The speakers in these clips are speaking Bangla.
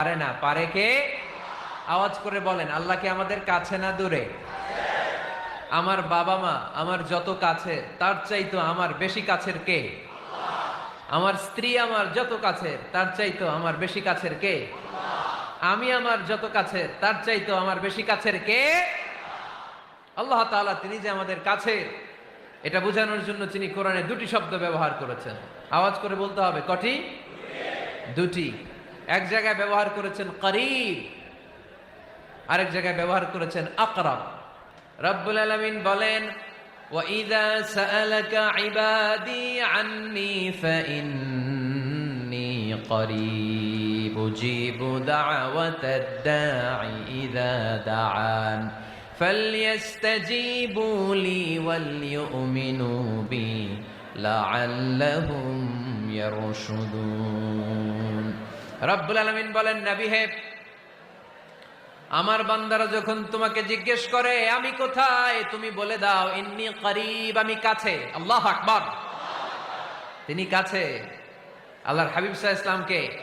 পারে না, পারে কে? আওয়াজ করে বলেন, আল্লাহ কি আমাদের কাছে না দূরে? আমার বাবা মা আমার যত কাছে, তার চাইতো আমার বেশি কাছের কে? আমার স্ত্রী আমার যত কাছের তার চাইতো আমার বেশি কাছের কে? আমি আমার যত কাছের তার চাইতো আমার বেশি কাছের কে? আল্লাহ তাআলা তিনি যে আমাদের কাছে, এটা বোঝানোর জন্য তিনি কোরআনে দুটি শব্দ ব্যবহার করেছেন। আওয়াজ করে বলতে হবে, কটি? দুটি। এক জায়গায় ব্যবহার করেছেন করিব আরেক জায়গায় ব্যবহার করেছেন আকরাব রব্বুল আলামিন বলেন وَإِذَا سَأَلَكَ عِبَادِي عَنِّي فَإِنِّي قَرِيبٌ أُجِيبُ دَعْوَةَ الدَّاعِ إِذَا دَعَانِ فَلْيَسْتَجِيبُوا لِي وَلْيُؤْمِنُوا بِي لَعَلَّهُمْ يَرْشُدُونَ রব্বুল আলামিন বলেন, নবী হে, আমার বান্দারা যখন তোমাকে জিজ্ঞেস করে, আমি কোথায়? তুমি বলে দাও, ইন্নি করিব, আমি কাছে। আল্লাহ আকবার। তিনি কাছে। আল্লাহর হাবিব সাহা ইসলামকে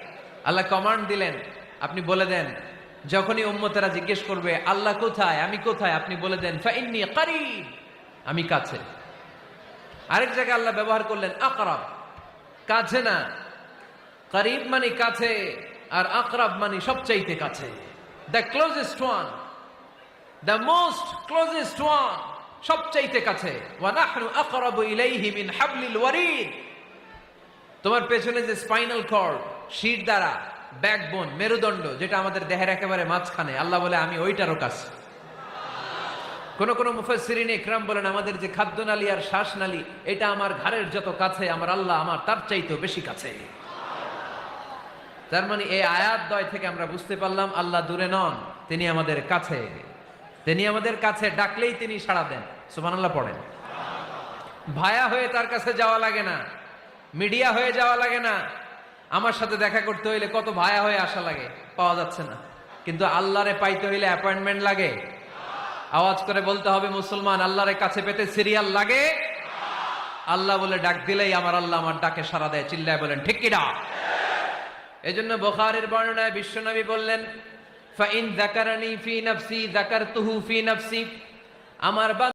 আল্লাহ কমান্ড দিলেন, আপনি বলে দেন, যখনই উম্মতেরা জিজ্ঞেস করবে, আল্লাহ কোথায়, আমি কোথায়? আপনি বলে দেন, ফাইন্নি করিব, আমি কাছে। আরেক জায়গায় আল্লাহ ব্যবহার করলেন, আকরাব। কাছে না করিব মানে কাছে আর আকরাব মানে সবচাইতে কাছে। The closest one the most closest one সবচাইতে কাছে। তোমার পেছনে যে স্পাইনাল কর্ড, শির দ্বারা, ব্যাকবোন, মেরুদণ্ড, যেটা আমাদের দেহের একেবারে মাঝখানে, আল্লাহ বলে, আমি ওইটারও কাছে। কোন কোন মুফাসসিরিন ইকরাম বলেন, আমাদের যে খাদ্যনালী আর শ্বাসনালী, এটা আমার ঘাড়ের যত কাছে, আমার আল্লাহ আমার তার চাইতেও বেশি কাছে। তার মানে এই আয়াত দয় থেকে আমরা বুঝতে পারলাম, আল্লাহ দূরে নন, তিনি আমাদের কাছে। তিনি আমাদের কাছে ডাকলেই তিনি সাড়া দেন। সুবহানাল্লাহ পড়েন। ভায়া হয়ে তার কাছে যাওয়া লাগে না। মিডিয়া হয়ে যাওয়া লাগে না। আমার সাথে দেখা করতে হইলে কত ভায়া হয়ে আসা লাগে, পাওয়া যাচ্ছে না। কিন্তু আল্লাহরে পাইতে হইলে অ্যাপয়েন্টমেন্ট লাগে। আওয়াজ করে বলতে হবে, মুসলমান, আল্লাহরে কাছে পেতে সিরিয়াল লাগে? আল্লাহ বলে, ডাক দিলেই আমার আল্লাহ আমার ডাকে সারা দেয়। চিল্লায় বলেন, ঠিক ডাক জন্য বোখারের বর্ণনায় বিশ্বনবী বললেন ফাইন জাকারানি ফি জাকার তুহু ফি নফসি আমার